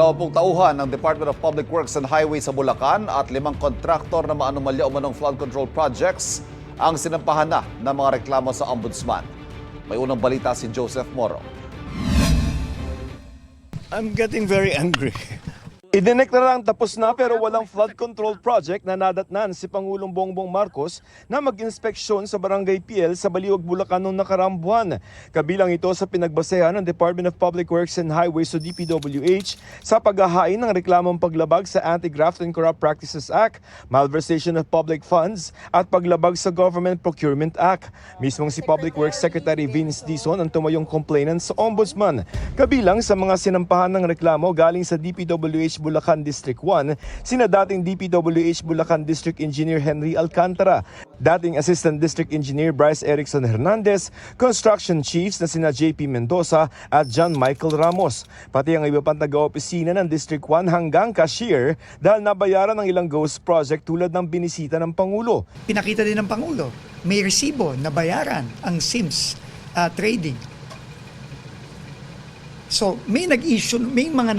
Dalawampung tauhan ng Department of Public Works and Highways sa Bulacan at limang kontraktor na maanumalya o manong flood control projects ang sinampahan na ng mga reklamo sa Ombudsman. May unang balita si Joseph Moro. I'm getting very angry. Idineklarang tapos na pero walang flood control project na nadatnan si Pangulong Bongbong Marcos na mag-inspeksyon sa Barangay PL sa Baliwag, Bulacan noong nakaraang buwan. Kabilang ito sa pinagbasehan ng Department of Public Works and Highways o DPWH sa paghahain ng reklamong paglabag sa Anti-Graft and Corrupt Practices Act, malversation of public funds at paglabag sa Government Procurement Act. Mismong si Public Works Secretary Vince Dizon ang tumayong complainant sa Ombudsman. Kabilang sa mga sinampahan ng reklamo galing sa DPWH Bulacan District 1, sina dating DPWH Bulacan District Engineer Henry Alcantara, dating Assistant District Engineer Bryce Erickson Hernandez, construction chiefs na sina JP Mendoza at John Michael Ramos, pati ang iba pang taga-opisina ng District 1 hanggang cashier dahil nabayaran ng ilang ghost project tulad ng binisita ng Pangulo. pinakita din ng Pangulo. May resibo na bayaran ang SIMS uh, trading. So, may nag-issue, may mga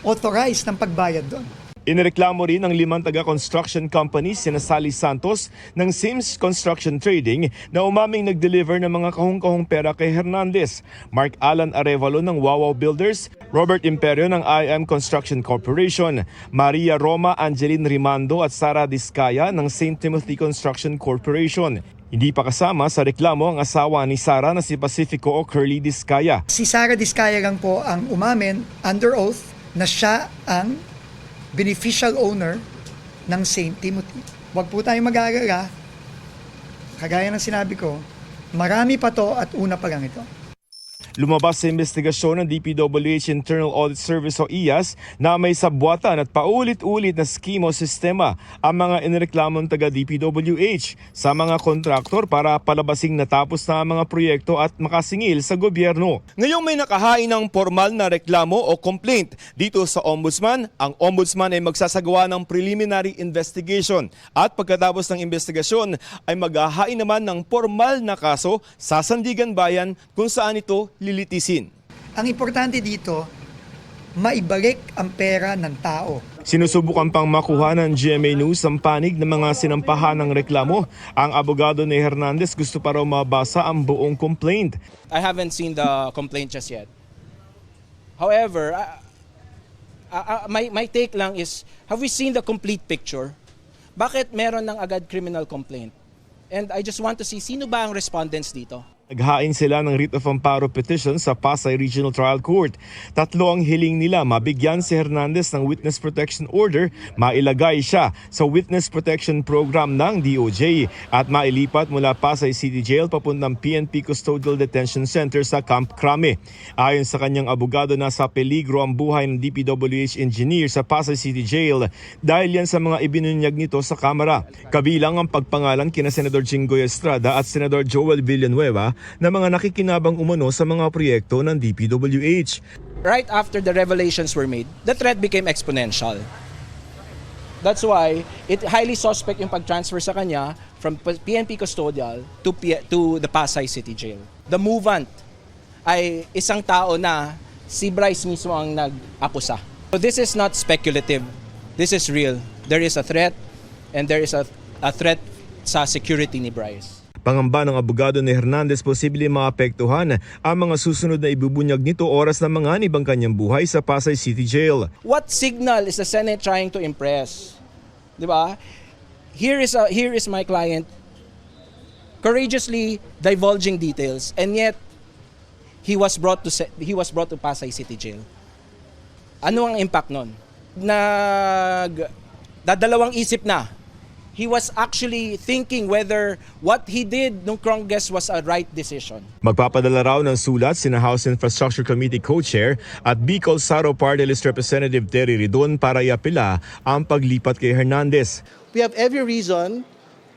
nag-authorize ng pagbayad doon. Inireklamo rin ng limang taga-construction companies sina Sally Santos ng Sims Construction Trading na umaming nag-deliver ng mga kahong-kahong pera kay Hernandez, Mark Alan Arevalo ng Wawaw Builders, Robert Imperio ng IM Construction Corporation, Maria Roma Angeline Rimando at Sara Discaya ng St. Timothy Construction Corporation. Hindi pa kasama sa reklamo ang asawa ni Sara na si Pacifico o Curly Discaya. Si Sara Discaya lang po ang umamin under oath na siya ang beneficial owner ng St. Timothy. Huwag po tayong mag-aalala. Kagaya ng sinabi ko, marami pa to at una pa lang ito. Lumabas sa investigasyon ng DPWH Internal Audit Service o IAS na may sabwatan at paulit-ulit na scheme o sistema ang mga inireklamong taga DPWH sa mga kontraktor para palabasing natapos na ang mga proyekto at makasingil sa gobyerno. Ngayong may nakahain ng formal na reklamo o complaint dito sa Ombudsman, ang Ombudsman ay magsasagawa ng preliminary investigation at pagkatapos ng investigasyon ay maghahain naman ng formal na kaso sa Sandigan Bayan kung saan ito lilitisin. Ang importante dito, maibalik ang pera ng tao. Sinusubukan pang makuha ng GMA News ang panig ng mga sinampahan ng reklamo. Ang abogado ni Hernandez gusto pa raw mabasa ang buong complaint. I haven't seen the complaint just yet. However, uh, uh, uh, my, my take lang is, have we seen the complete picture? Bakit meron ng agad criminal complaint? And I just want to see, sino ba ang respondents dito? Naghain sila ng writ of amparo petition sa Pasay Regional Trial Court. Tatlo ang hiling nila mabigyan si Hernandez ng Witness Protection Order, mailagay siya sa Witness Protection Program ng DOJ at mailipat mula Pasay City Jail papuntang PNP Custodial Detention Center sa Camp Crame. Ayon sa kanyang abogado, nasa peligro ang buhay ng DPWH engineer sa Pasay City Jail dahil yan sa mga ibinunyag nito sa Kamara. Kabilang ang pagpangalan kina Senador Jinggoy Estrada at Senador Joel Villanueva na mga nakikinabang umano sa mga proyekto ng DPWH. Right after the revelations were made, the threat became exponential. That's why it highly suspect yung pag-transfer sa kanya from PNP custodial to P- to the Pasay City Jail. The movant ay isang tao na si Bryce mismo ang nag-akusa. So this is not speculative. This is real. There is a threat and there is a, a threat sa security ni Bryce. Pangamba ng abogado ni Hernandez posible maapektuhan ang mga susunod na ibubunyag nito oras na mga ibang kanyang buhay sa Pasay City Jail. What signal is the Senate trying to impress? 'Di ba? Here is a here is my client courageously divulging details and yet he was brought to he was brought to Pasay City Jail. Ano ang impact nun? Nag dadalawang isip na. He was actually thinking whether what he did nung Congress was a right decision. Magpapadala raw ng sulat sina House Infrastructure Committee Co-Chair at Bicol Saro Party List Representative Terry Ridon para iapila ang paglipat kay Hernandez. We have every reason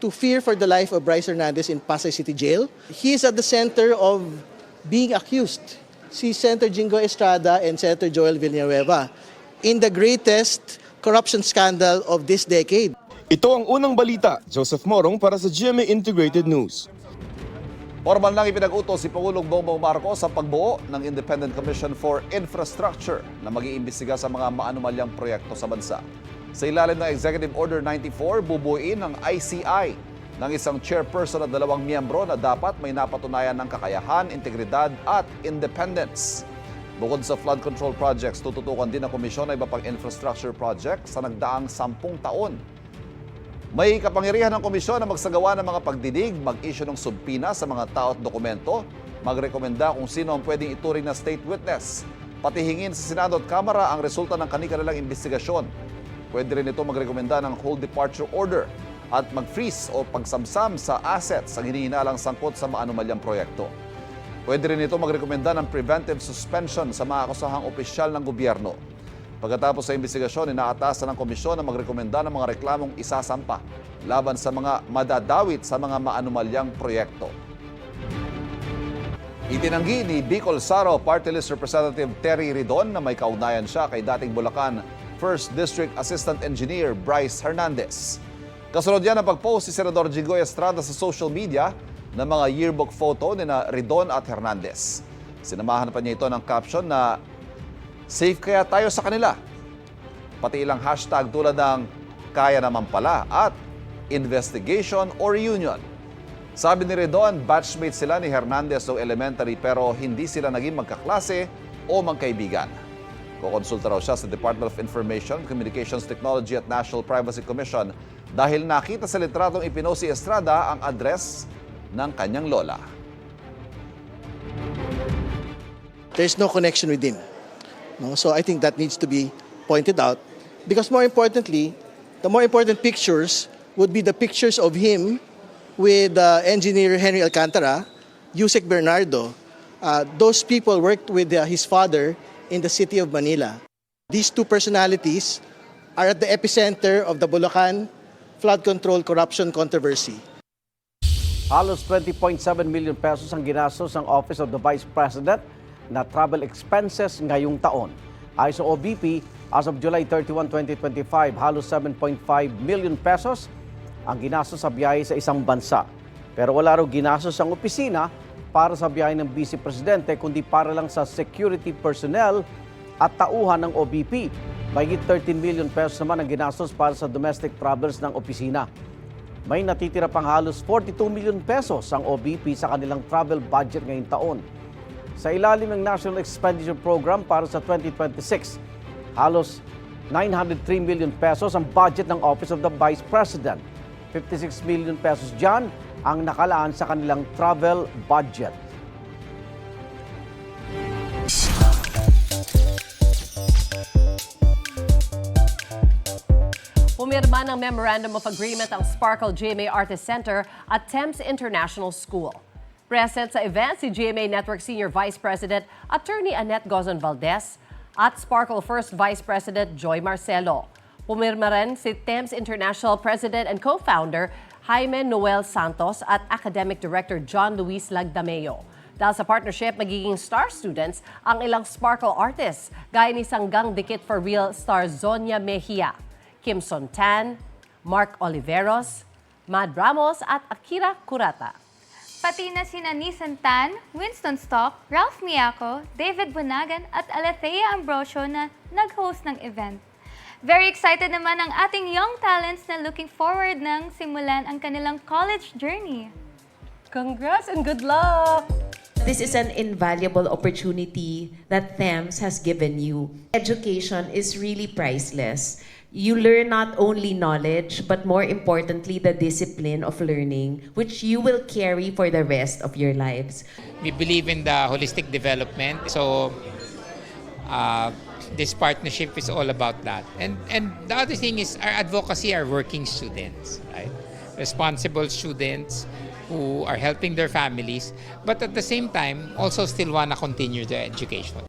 to fear for the life of Bryce Hernandez in Pasay City Jail. He is at the center of being accused. Si Senator Jingo Estrada and Senator Joel Villanueva in the greatest corruption scandal of this decade. Ito ang unang balita. Joseph Morong para sa GMA Integrated News. Formal nang ipinag-utos si Pangulong Bongbong Marcos sa pagbuo ng Independent Commission for Infrastructure na mag-iimbestiga sa mga maanumalyang proyekto sa bansa. Sa ilalim ng Executive Order 94, bubuin ng ICI ng isang chairperson at dalawang miyembro na dapat may napatunayan ng kakayahan, integridad at independence. Bukod sa flood control projects, tututukan din ng komisyon ang iba pang infrastructure project sa nagdaang sampung taon. May kapangyarihan ng komisyon na magsagawa ng mga pagdidig, mag-issue ng subpina sa mga tao at dokumento, magrekomenda kung sino ang pwedeng ituring na state witness, pati hingin sa Senado at Kamara ang resulta ng kanilang investigasyon. Pwede rin ito magrekomenda ng whole departure order at mag-freeze o pagsamsam sa assets sa hinihinalang sangkot sa maanumalyang proyekto. Pwede rin ito magrekomenda ng preventive suspension sa mga akusahang opisyal ng gobyerno. Pagkatapos sa investigasyon, inaatasan ng komisyon na magrekomenda ng mga reklamong isasampa laban sa mga madadawit sa mga maanumalyang proyekto. Itinanggi ni Bicol Saro Party List Representative Terry Ridon na may kaugnayan siya kay dating Bulacan 1st District Assistant Engineer Bryce Hernandez. Kasunod yan ang pag-post si Senador Jigoy Estrada sa social media ng mga yearbook photo ni na Ridon at Hernandez. Sinamahan pa niya ito ng caption na Safe kaya tayo sa kanila? Pati ilang hashtag tulad ng kaya naman pala at investigation or reunion. Sabi ni Redon, batchmate sila ni Hernandez noong elementary pero hindi sila naging magkaklase o magkaibigan. Kukonsulta raw siya sa Department of Information, Communications Technology at National Privacy Commission dahil nakita sa litratong ipinost si Estrada ang address ng kanyang lola. There's no connection with him. No? So I think that needs to be pointed out. Because more importantly, the more important pictures would be the pictures of him with uh, engineer Henry Alcantara, Yusek Bernardo. Uh, those people worked with uh, his father in the city of Manila. These two personalities are at the epicenter of the Bulacan flood control corruption controversy. Halos 20.7 million pesos ang ginastos ng Office of the Vice President na travel expenses ngayong taon. Ayon sa OBP, as of July 31, 2025, halos 7.5 million pesos ang ginastos sa biyahe sa isang bansa. Pero wala raw ginastos ang opisina para sa biyahe ng Vice Presidente kundi para lang sa security personnel at tauhan ng OBP. Mahigit 13 million pesos naman ang ginastos para sa domestic travelers ng opisina. May natitira pang halos 42 million pesos ang OBP sa kanilang travel budget ngayong taon. Sa ilalim ng National Expenditure Program para sa 2026, halos 903 million pesos ang budget ng Office of the Vice President. 56 million pesos dyan ang nakalaan sa kanilang travel budget. Pumirma ng Memorandum of Agreement ang Sparkle GMA Artist Center at Thames International School. Present sa event si GMA Network Senior Vice President Attorney Annette Gozon Valdez at Sparkle First Vice President Joy Marcelo. Pumirma rin si Thames International President and Co-Founder Jaime Noel Santos at Academic Director John Luis Lagdameo. Dahil sa partnership, magiging star students ang ilang Sparkle artists, gaya ni Sanggang Dikit for Real star Zonia Mejia, Kim Sontan, Mark Oliveros, Mad Ramos at Akira Kurata. Pati na sina Nissan Tan, Winston Stock, Ralph Miyako, David Bunagan at Alethea Ambrosio na nag-host ng event. Very excited naman ang ating young talents na looking forward ng simulan ang kanilang college journey. Congrats and good luck! This is an invaluable opportunity that THEMS has given you. Education is really priceless. You learn not only knowledge, but more importantly, the discipline of learning, which you will carry for the rest of your lives. we believe in the holistic development. So uh, this partnership is all about that. And and the other thing is our advocacy are working students, right? Responsible students who are helping their families, but at the same time also still wanna continue their education.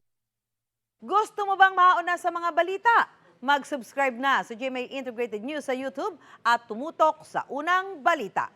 Gusto mo bang mauna sa mga balita? Mag-subscribe na sa GMA Integrated News sa YouTube at tumutok sa unang balita.